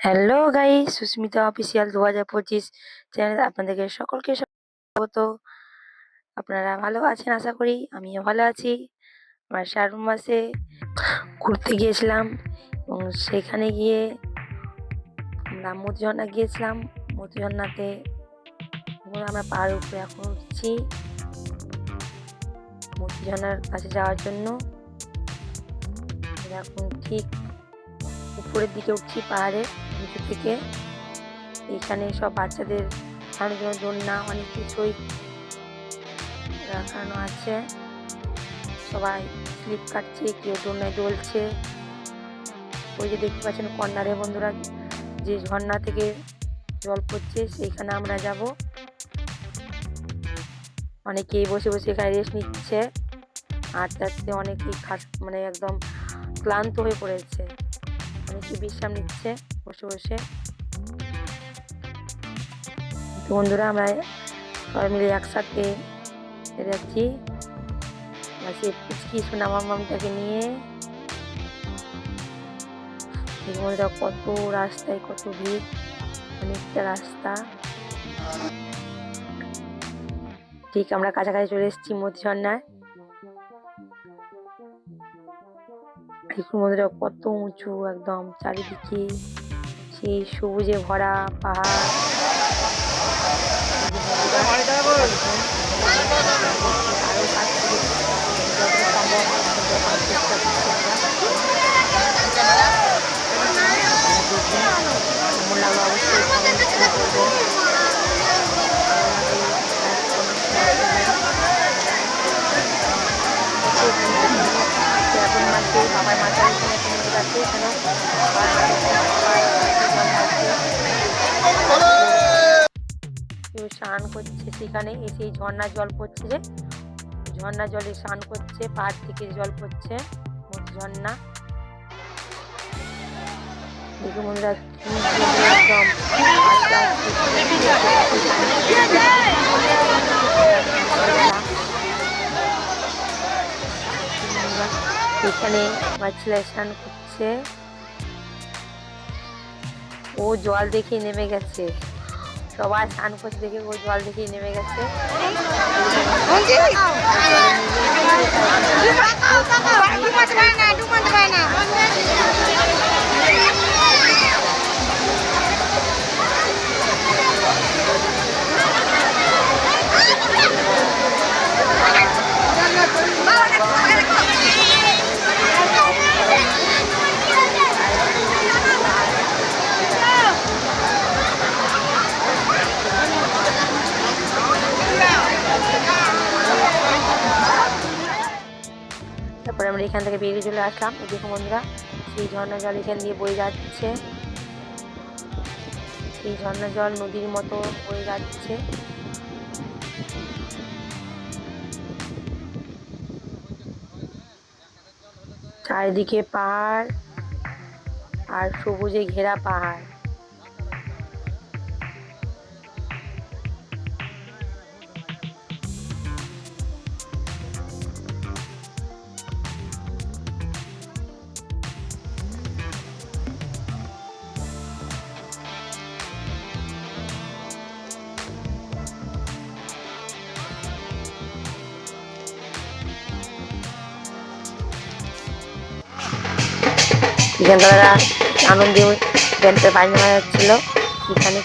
Hello guy Susmita official দু হাজার পঁচিশ চ্যানেলে আপনাদেরকে সকলকে স্বাগত। আপনারা ভালো আছেন আশা করি? আমিও ভালো আছি। আমরা শ্রাবণ মাসে ঘুরতে গিয়েছিলাম এবং সেখানে গিয়ে আমরা মধুঝর্ণা গিয়েছিলাম। মধুঝর্ণাতে আমরা পাহাড়ের উপরে এখন উঠছি মধুঝর্ণার কাছে যাওয়ার জন্য। এখন ঠিক উপরের দিকে উঠছি পাহাড়ে নিচু থেকে এখানে সব বাচ্চাদের খাওয়ানোর জন্য অনেক কিছুই রাখানো আছে। সবাই স্লিপ কাটছে, কেউ দোলনায় দোলছে ওই যে দেখতে পাচ্ছেন কর্নারে বন্ধুরা, যে ঝর্ণা থেকে জল পড়ছে, সেইখানে আমরা যাব। অনেকেই বসে বসে এখানে রেস্ট নিচ্ছে। আস্তে আস্তে অনেকেই খাস মানে একদম ক্লান্ত হয়ে পড়েছে। অনেকে বিশ্রাম নিচ্ছে, বসে বসে। তো বন্ধুরা, আমরা সবাই মিলে একসাথে যাচ্ছি। পুচকি সোনা মামাটাকে নিয়ে। বন্ধুরা কত রাস্তায় কত ভিড়, অনেকটা রাস্তা। ঠিক, আমরা কাছাকাছি চলে এসেছি মতি দেখুন বন্ধুরা কত উঁচু একদম চারিদিকে সেই সবুজে ভরা পাহাড়। এখন বাবার মাথায় এখানে সমুদ্র আছে এখানে কেউ স্নান করছে, সেখানে এসে এই ঝর্ণার জল পড়ছে যে। ঝর্ণা জলে স্নান করছে, পাহাড় থেকে জল পড়ছে ঝর্ণা। বন্ধুরা, কি একদম। এখানে আমার ছেলে স্নান করছে ও জল দেখে নেমে গেছে সবাই স্নান করছে দেখে ও জল দেখে নেমে গেছে তারপরে আমরা এখান থেকে বেরিয়ে চলে আসলাম। দেখুন বন্ধুরা, সেই ঝর্ণা জল এখান দিয়ে বয়ে যাচ্ছে। সেই ঝর্ণা জল নদীর মতো বয়ে যাচ্ছে। চারিদিকে পাহাড় আর সবুজে ঘেরা পাহাড়। তারা আনন্দে ব্যান্ডটা বাজনা যাচ্ছিল এখানে